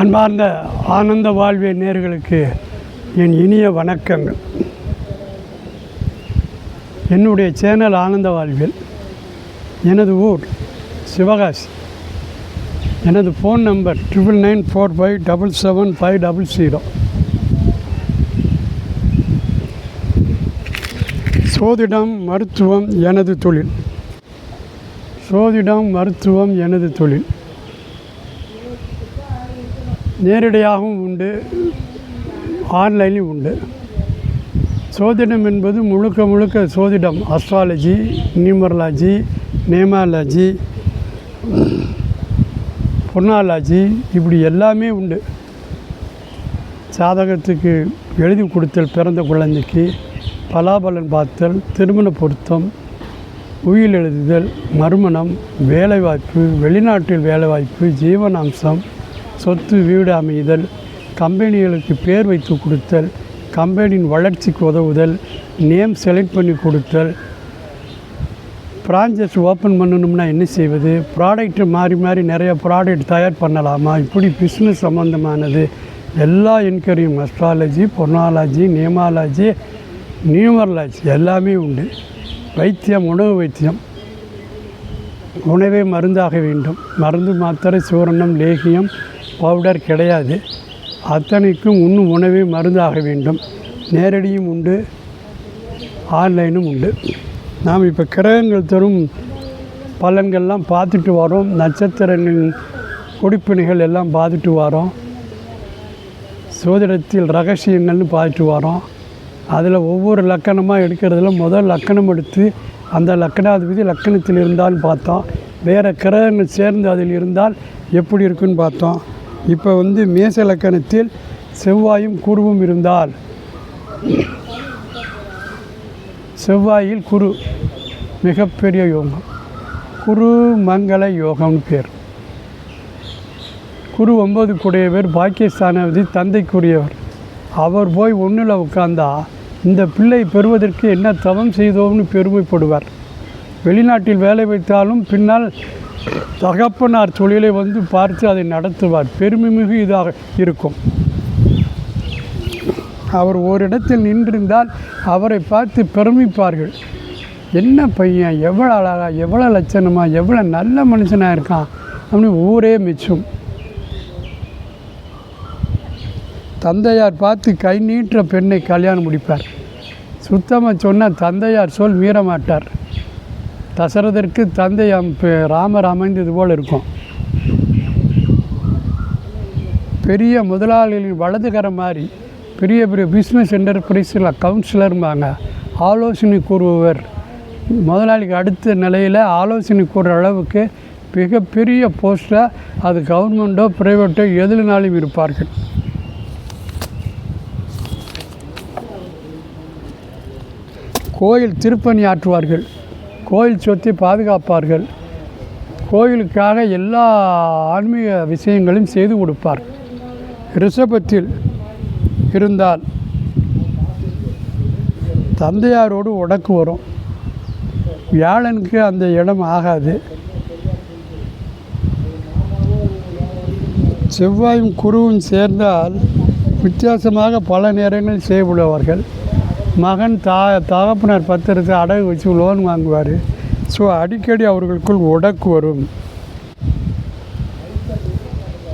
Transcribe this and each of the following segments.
அன்பார்ந்த ஆனந்த வாழ்வே நேர்களுக்கு என் இனிய வணக்கங்கள். என்னுடைய சேனல் ஆனந்த வாழ்வில் எனது ஊர் சிவகாசி. எனது phone number triple nine four five double seven five double zero சோதிடம் மருத்துவம் எனது தொழில். சோதிடம் மருத்துவம் எனது தொழில். நேரடியாகவும் உண்டு ஆன்லைன்லையும் உண்டு. சோதிடம் என்பது முழுக்க முழுக்க சோதிடம். அஸ்ட்ராலஜி நியூமரலாஜி நேமாலஜி பொன்னாலஜி இப்படி எல்லாமே உண்டு. சாதகத்துக்கு எழுதி கொடுத்தல் பிறந்த குழந்தைக்கு பலாபலன் பார்த்தல் திருமண பொருத்தம் உயில் எழுதுதல் மறுமணம் வேலைவாய்ப்பு வெளிநாட்டில் வேலைவாய்ப்பு ஜீவனாம்சம் சொத்து வீடு அமைதல் கம்பெனிகளுக்கு பேர் வைத்து கொடுத்தல் கம்பெனியின் வளர்ச்சிக்கு உதவுதல் நேம் செலக்ட் பண்ணி கொடுத்தல். பிரான்ச்சஸ் ஓப்பன் பண்ணணும்னா என்ன செய்வது? ப்ராடக்ட்டு மாறி மாறி நிறைய ப்ராடக்ட் தயார் பண்ணலாமா? இப்படி பிஸ்னஸ் சம்மந்தமானது எல்லா என்கொயரியும் அஸ்ட்ராலஜி பொர்னாலஜி நியமாலஜி நியூமரலாஜி எல்லாமே உண்டு. வைத்தியம் உணவு வைத்தியம். உணவே மருந்தாக வேண்டும். மருந்து மாத்திரை சூரணம் லேகியம் பவுடர் கிடையாது. அத்தனைக்கும் உண்ணும் உணவே மருந்தாக வேண்டும். நேரடியும் உண்டு ஆன்லைனும் உண்டு. நாம் இப்போ கிரகங்கள் தரும் பலன்கள்லாம் பார்த்துட்டு வரோம். நட்சத்திரங்களின் குடிப்பினைகள் எல்லாம் பார்த்துட்டு வரோம். சோதிடத்தில் ரகசியங்கள்னு பார்த்துட்டு வரோம். அதில் ஒவ்வொரு லக்கணமாக எடுக்கிறதுல முதல் லக்கணம் எடுத்து அந்த லக்கணாதிபதி லக்கணத்தில் இருந்தால் பார்த்தோம். வேறு கிரகங்கள் சேர்ந்து அதில் இருந்தால் எப்படி இருக்குன்னு பார்த்தோம். இப்போ வந்து மேச லக்கணத்தில் செவ்வாயும் குருவும் இருந்தால் செவ்வாயில் குரு மிகப்பெரிய யோகம். குரு மங்கள யோகம்னு பேர். குரு ஒன்பது கூடியவர் பாக்கியஸ்தானவதி தந்தைக்குரியவர். அவர் போய் ஒன்றில் உட்கார்ந்தா இந்த பிள்ளை பெறுவதற்கு என்ன தவம் செய்தோம்னு பெருமைப்படுவார். வெளிநாட்டில் வேலை வைத்தாலும் பின்னால் தகப்பனார் தொழிலை வந்து பார்த்து அதை நடத்துவார். பெருமைமிகு இதாக இருக்கும். அவர் ஓரிடத்தில் நின்றிருந்தால் அவரை பார்த்து பெருமிப்பார்கள். என்ன பையன்? எவ்வளோ அழகா எவ்வளோ லட்சணமா எவ்வளோ நல்ல மனுஷனாக இருக்கான்? அப்படின்னு ஊரே மிச்சம். தந்தையார் பார்த்து கை நீட்டுற பெண்ணை கல்யாணம் முடிப்பார். சுத்தமாக சொன்னால் தந்தையார் சொல் மீற மாட்டார் தசரதற்கு தந்தை ராமர் அமைந்தது போல் இருக்கும். பெரிய முதலாளிகளின் வலதுகர மாதிரி பெரிய பெரிய பிஸ்னஸ் என்டர்பிரைஸில் கவுன்சிலரும்பாங்க ஆலோசனை கூறுபவர். முதலாளிக்கு அடுத்த நிலையில் ஆலோசனை கூறுற அளவுக்கு மிகப்பெரிய போஸ்ட்டாக அது கவர்மெண்ட்டோ ப்ரைவேட்டோ எதுனாலும் இருப்பார்கள். கோயில் திருப்பணி ஆற்றுவார்கள். கோயில் சொத்தை பாதுகாப்பார்கள். கோயிலுக்காக எல்லா ஆன்மீக விஷயங்களையும் செய்து கொடுப்பார். ரிஷபத்தில் இருந்தால் தந்தையாரோடு உடக்கு வரும். வியாழனுக்கு அந்த இடம் ஆகாது. செவ்வாயும் குருவும் சேர்ந்தால் வித்தியாசமாக பல நேரங்களில் செய்யப்படுவார்கள். மகன் தா தகப்பனார் பத்திரத்தை அடகு வச்சு லோன் வாங்குவார். ஸோ அடிக்கடி அவர்களுக்குள் உடக்கு வரும்.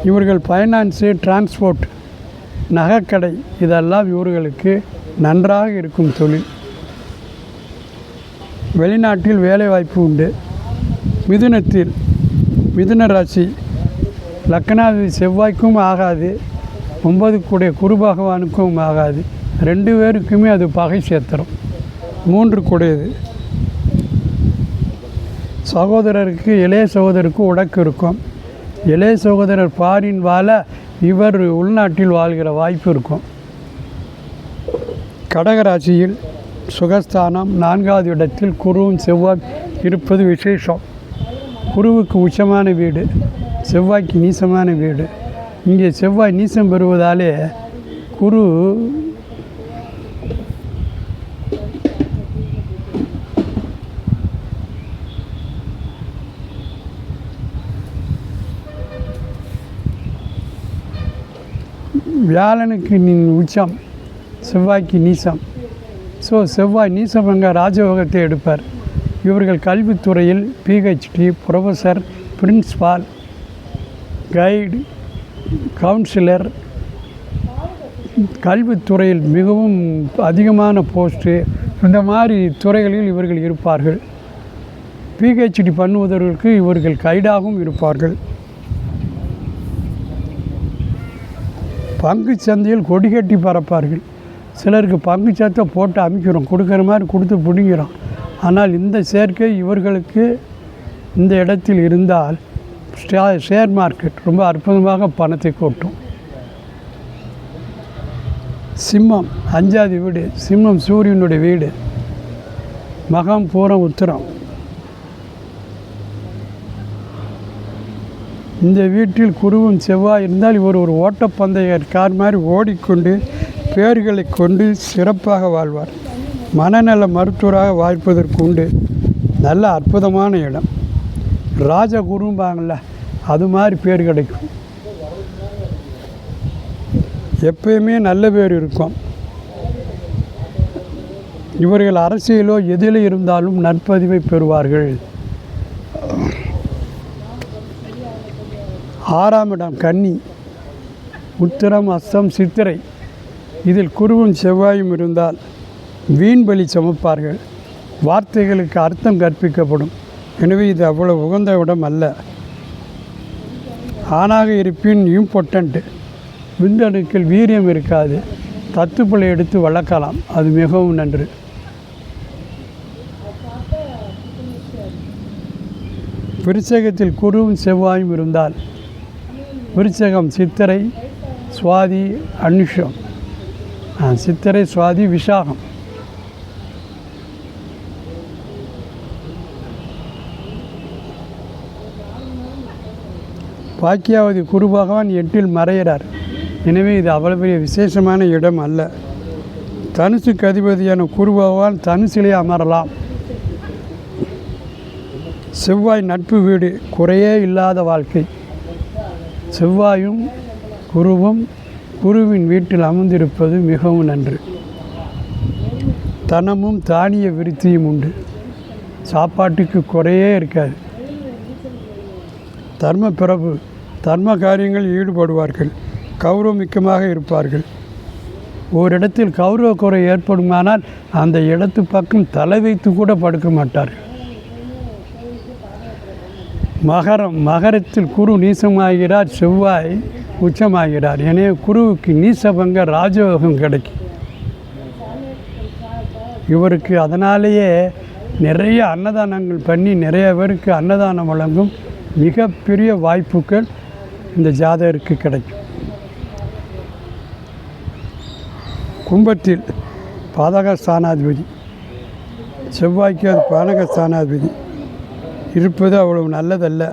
இவர்கள் ஃபைனான்ஸு டிரான்ஸ்போர்ட் நகைக்கடை இதெல்லாம் இவர்களுக்கு நன்றாக இருக்கும் தொழில். வெளிநாட்டில் வேலைவாய்ப்பு உண்டு. மிதுனத்தில் மிதுன ராசி லக்னாதி செவ்வாய்க்கும் ஆகாது. ஒன்பது கூடிய குரு பகவானுக்கும் ஆகாது. ரெண்டு பேருக்குமே அது பகை சேர்த்துரும். மூன்று கூடியது சகோதரருக்கு இளைய சகோதரருக்கு உடக்கு இருக்கும். இளைய சகோதரர் பாரின் வாழ இவர் உள்நாட்டில் வாழ்கிற வாய்ப்பு இருக்கும். கடகராசியில் சுகஸ்தானம் நான்காவது இடத்தில் குருவும் செவ்வாய் இருப்பது விசேஷம். குருவுக்கு உச்சமான வீடு செவ்வாய்க்கு நீசமான வீடு. இங்கே செவ்வாய் நீசம் பெறுவதாலே குரு வியாழனுக்கு நீ உச்சம் செவ்வாய்க்கு நீசம். ஸோ செவ்வாய் நீசபங்க ராஜயோகத்தை எடுப்பார். இவர்கள் கல்வித்துறையில் PhD professor principal guide counsellor கல்வித்துறையில் மிகவும் அதிகமான போஸ்ட்டு இந்த மாதிரி துறைகளில் இவர்கள் இருப்பார்கள். பிஹெச்டி பண்ணுவதற்கு இவர்கள் கைடாகவும் இருப்பார்கள். பங்கு சந்தையில் கொடி கட்டி பறப்பார்கள். சிலருக்கு பங்கு சத்தை போட்டு அமைக்கிறோம். கொடுக்குற மாதிரி கொடுத்து பிடிங்கிறோம். ஆனால் இந்த சேர்க்கை இவர்களுக்கு இந்த இடத்தில் இருந்தால் ஷேர் மார்க்கெட் ரொம்ப அற்புதமாக பணத்தை கொட்டும். சிம்மம் அஞ்சாவது வீடு. சிம்மம் சூரியனுடைய வீடு. மகம் பூரம் உத்திரம். இந்த வீட்டில் குருவும் செவ்வாய் இருந்தால் இவர் ஒரு ஓட்டப்பந்தய கார் மாதிரி ஓடிக்கொண்டு பேர்களை கொண்டு சிறப்பாக வாழ்வார். மனநல மருத்துவராக வாழ்ப்பதற்கு உண்டு. நல்ல அற்புதமான இடம். ராஜகுரும்பாங்கள்ல அது மாதிரி பேர் கிடைக்கும். எப்பயுமே நல்ல பேர் இருக்கும். இவர்கள் அரசியலோ எதில் இருந்தாலும் நற்பதிவை பெறுவார்கள். ஆறாம் இடம் கன்னி உத்திரம் அஸ்தம் சித்திரை. இதில் குருவும் செவ்வாயும் இருந்தால் வீண் பலி சமைப்பார்கள். வார்த்தைகளுக்கு அர்த்தம் கற்பிக்கப்படும். எனவே இது அவ்வளோ உகந்த இடம் அல்ல. ஆணாக இருப்பின் இம்பார்ட்டண்ட் விந்தணுக்கள் வீரியம் இருக்காது. தத்துப்பலை எடுத்து வளர்க்கலாம். அது மிகவும் நன்று. விருச்சகத்தில் குருவும் செவ்வாயும் இருந்தால் விருச்சகம் சித்திரை சுவாதி அனுஷம். சித்திரை சுவாதி விஷாகம் பாக்கியாவதி குரு பகவான் எட்டில் மறையிறார். எனவே இது அவ்வளவு பெரிய விசேஷமான இடம் அல்ல. தனுசுக்கு அதிபதியான குரு பகவான் தனுசிலே அமரலாம். செவ்வாய் நட்பு வீடு குறையே இல்லாத வாழ்க்கை. செவ்வாயும் குருவும் குருவின் வீட்டில் அமர்ந்திருப்பது மிகவும் நன்று. தனமும் தானிய விருத்தியும் உண்டு. சாப்பாட்டுக்கு குறையே இருக்காது. தர்ம பிறப்பு தர்ம காரியங்களில் ஈடுபடுவார்கள். கௌரவமிக்கமாக இருப்பார்கள். ஓரிடத்தில் கௌரவ குறை ஏற்படுமானால் அந்த இடத்து பக்கம் தலை வைத்து கூட படுக்க மாட்டார்கள். மகரம் மகரத்தில் குரு நீசமாகிறார் செவ்வாய் உச்சமாகிறார். எனவே குருவுக்கு நீசபங்க ராஜயோகம் கிடைக்கும். இவருக்கு அதனாலேயே நிறைய அன்னதானங்கள் பண்ணி நிறைய பேருக்கு அன்னதானம் வழங்கும் மிகப்பெரிய வாய்ப்புகள் இந்த ஜாதகருக்கு கிடைக்கும். கும்பத்தில் பாதக ஸ்தானாதிபதி செவ்வாய்க்கு அது பாதக ஸ்தானாதிபதி இருப்பது அவ்வளவு நல்லதல்ல.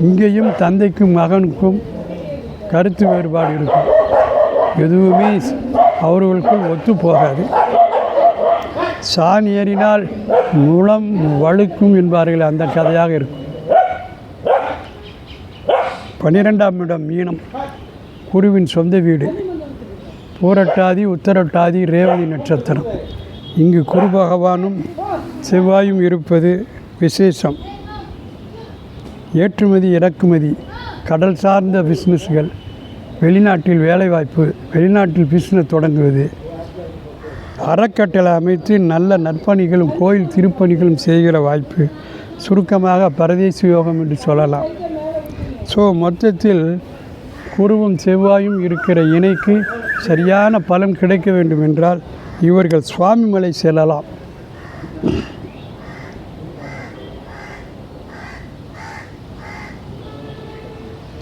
இங்கேயும் தந்தைக்கும் மகனுக்கும் கருத்து வேறுபாடு இருக்கும். எதுவுமே அவர்களுக்குள் ஒத்து போகாது. சாணி ஏறினால் முளம் வழுக்கும் என்பார்கள் அந்த கதையாக இருக்கும். பன்னிரெண்டாம் இடம் மீனம். குருவின் சொந்த வீடு. பூரட்டாதி உத்தரட்டாதி ரேவதி நட்சத்திரம். இங்கு குரு பகவானும் செவ்வாயும் இருப்பது விசேஷம். ஏற்றுமதி இறக்குமதி கடல் சார்ந்த பிஸ்னஸ்கள் வெளிநாட்டில் வேலைவாய்ப்பு வெளிநாட்டில் பிஸ்னஸ் தொடங்குவது அறக்கட்டளை அமைத்து நல்ல நற்பணிகளும் கோயில் திருப்பணிகளும் செய்கிற வாய்ப்பு சுருக்கமாக பரதேசி யோகம் என்று சொல்லலாம். ஸோ மொத்தத்தில் குருவும் செவ்வாயும் இருக்கிற இணைக்கு சரியான பலன் கிடைக்க வேண்டும் என்றால் இவர்கள் சுவாமிமலை செல்லலாம்.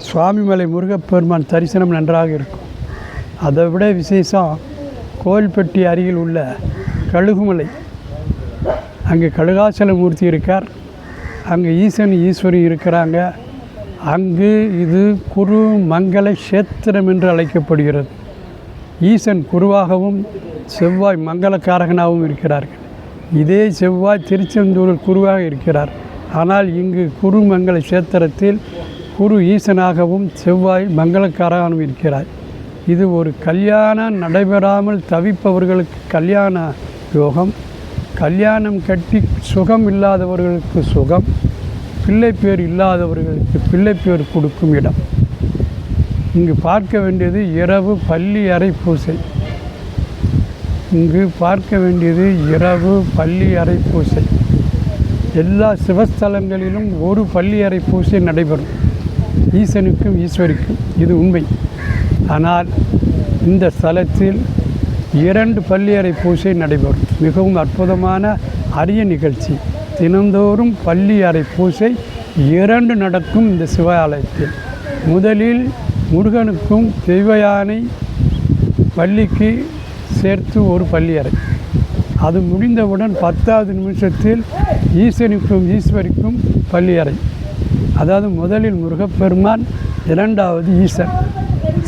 சுவாமிமலை முருகப்பெருமான் தரிசனம் நன்றாக இருக்கும். அதை விட விசேஷம் கோவில்பட்டி அருகில் உள்ள கழுகுமலை. அங்கே கழுகாச்சலமூர்த்தி இருக்கார். அங்கே ஈசன் ஈஸ்வரி இருக்கிறாங்க. அங்கு இது குரு மங்கள கஷேத்திரம் என்று அழைக்கப்படுகிறது. ஈசன் குருவாகவும் செவ்வாய் மங்களக்காரகனாகவும் இருக்கிறார்கள். இதே செவ்வாய் திருச்செந்தூரில் குருவாக இருக்கிறார். ஆனால் இங்கு குருமங்கல சேத்திரத்தில் குரு ஈசனாகவும் செவ்வாய் மங்களக்காரகனும் இருக்கிறார். இது ஒரு கல்யாணம் நடைபெறாமல் தவிப்பவர்களுக்கு கல்யாண யோகம். கல்யாணம் கட்டி சுகம் இல்லாதவர்களுக்கு சுகம். பிள்ளை பேர் இல்லாதவர்களுக்கு பிள்ளை பேர் கொடுக்கும் இடம். இங்கு பார்க்க வேண்டியது இரவு பள்ளி அறை பூசை. இங்கு பார்க்க வேண்டியது இரவு பள்ளி அறை பூசை. எல்லா சிவஸ்தலங்களிலும் ஒரு பள்ளி அறை பூசை நடைபெறும். ஈசனுக்கும் ஈஸ்வரிக்கும் இது உண்மை. ஆனால் இந்த ஸ்தலத்தில் இரண்டு பள்ளியறை பூசை நடைபெறும். மிகவும் அற்புதமான அரிய நிகழ்ச்சி. தினந்தோறும் பள்ளி அறை பூசை இரண்டு நடக்கும் இந்த சிவாலயத்தில். முதலில் முருகனுக்கும் தெய்வ யானை பள்ளிக்கு சேர்த்து ஒரு பள்ளியறை. அது முடிந்தவுடன் பத்தாவது நிமிஷத்தில் ஈசனுக்கும் ஈஸ்வரிக்கும் பள்ளியறை. அதாவது முதலில் முருகப்பெருமான் இரண்டாவது ஈசன்.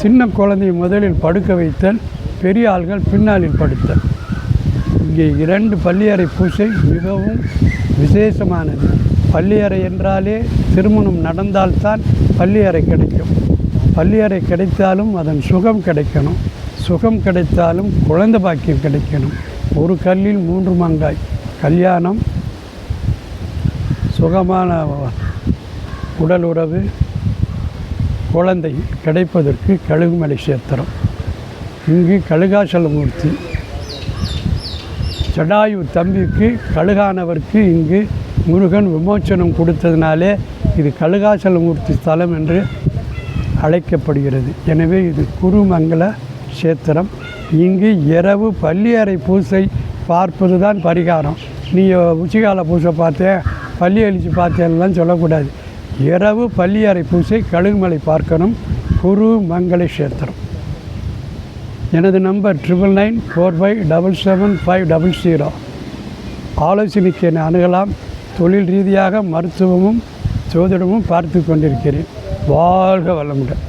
சின்ன குழந்தையை முதலில் படுக்க வைத்தல் பெரிய ஆள்கள் பின்னாளில் படுத்தல். இங்கே இரண்டு பள்ளியறை பூசை மிகவும் விசேஷமானது. பள்ளியறை என்றாலே திருமணம் நடந்தால்தான் பள்ளியறை கிடைக்கும். பள்ளியறை கிடைத்தாலும் அதன் சுகம் கிடைக்கணும். சுகம் கிடைத்தாலும் குழந்தை பாக்கியம் கிடைக்கணும். ஒரு கல்லில் மூன்று மாங்காய். கல்யாணம் சுகமான உடல் உறவு குழந்தை கிடைப்பதற்கு கழுகுமலை சேத்திரம் இங்கு கழுகாசலமூர்த்தி. ஜடாயு தம்பிக்கு கழுகானவருக்கு இங்கு முருகன் விமோச்சனம் கொடுத்ததினாலே இது கழுகாசலமூர்த்தி ஸ்தலம் என்று அழைக்கப்படுகிறது. எனவே இது குருமங்கல கஷேத்திரம். இங்கு இரவு பள்ளியறை பூசை பார்ப்பது தான் பரிகாரம். நீ உச்சிகால பூசை பார்த்தேன் பள்ளி அழிச்சு பார்த்தேன்லாம் சொல்லக்கூடாது. இரவு பள்ளியறை பூசை கழுகுமலை பார்க்கணும் குரு மங்கள கஷேத்திரம். எனது number triple nine four five double seven five double zero. ஆலோசனைக்கு என்னை அணுகலாம். தொழில் ரீதியாக மருத்துவமும் சோதிடமும் பார்த்து கொண்டிருக்கிறேன். வாழ்க வளமுடன்.